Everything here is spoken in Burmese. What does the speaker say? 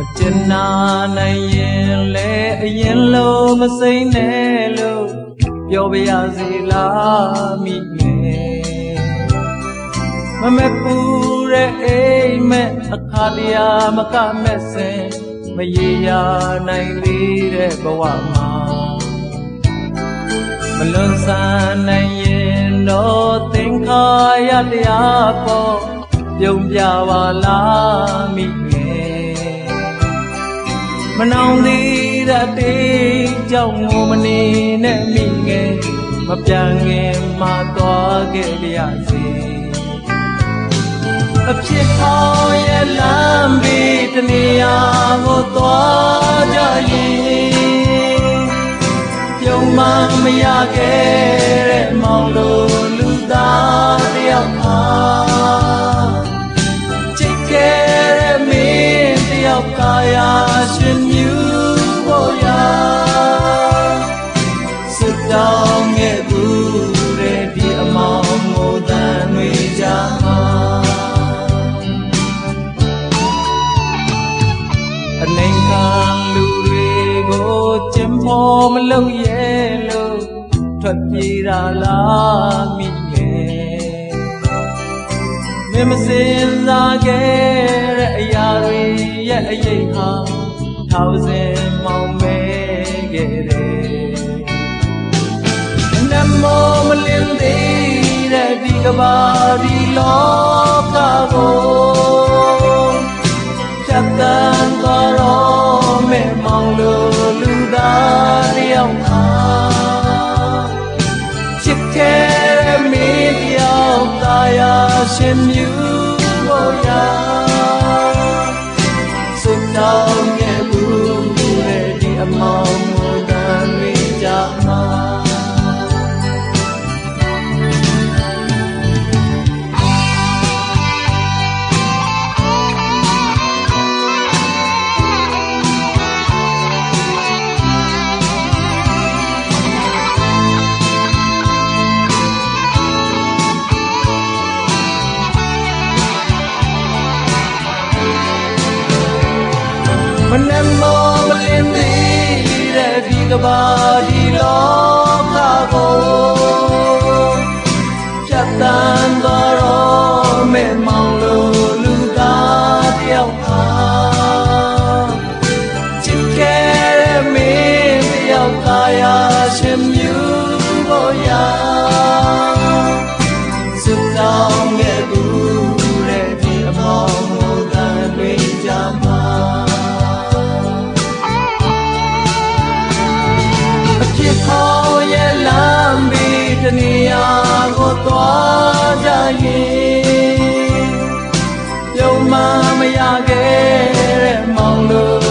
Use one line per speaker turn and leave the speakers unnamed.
နိုင်ရင်လေအရင်လုံးမစိမ့်နဲ့လို့ပြောပြရစီလားမိငယ်မမက်ပူတဲ့အိမ်မက်အခါတရားမကမက်စင်မရေရာနိုင်သေးတဲ့ဘဝမှာမလွန်ဆန်နိုင်ရင်တော့သင်္ခါရတရားပေါ်ပြုံးပြပါလားမိငယ် မနောင်သေးတဲ့တေးကြောင့်ငိုမနေနဲ့မိငယ်မပြန်ခင်မှသွားခဲ့ရစေအဖြစ်ဟောင်းရဲ့လမ်းဘေးတနေရာကိုသွားကြရင်ပြုံးမမရခဲ့ င်းတယောက်ကရာရှင်မြူဖို့ရာစစ်တောင်းခဲ့ဘူးတဲ့ဒီအမောင်မိုးတန်တွေကြမှာအနေခံလူတွေကိုကျင်ဖို့မလုပ်ရဲ့လို့ထွက်ပြေးတာလားမိငယ်မင်းမစင်စားခဲ့ ထောင်စင်မောင်မဲခဲ့တယ်နမောမလင်းသေးတဲ့ဒီကဘာဒီလောကကိုဖြတ်တန်းသွားတော့မဲ့မောင်လိုလူသားတယောက်ဟာချစ်ခဲ့မင်းတယောက်သာယာရှင်မြူ မနဲ့မောမလင်းသေးတဲ့ဒီကဘာဒီလောကကိုဖြတ်တန်းသွားတော့မဲ့မောင်လိုလူသားတယောက်ဟာချစ်ခဲ့တဲ့မင်းတယောက်ကရာ ခဲ့တဲ့မောင်လို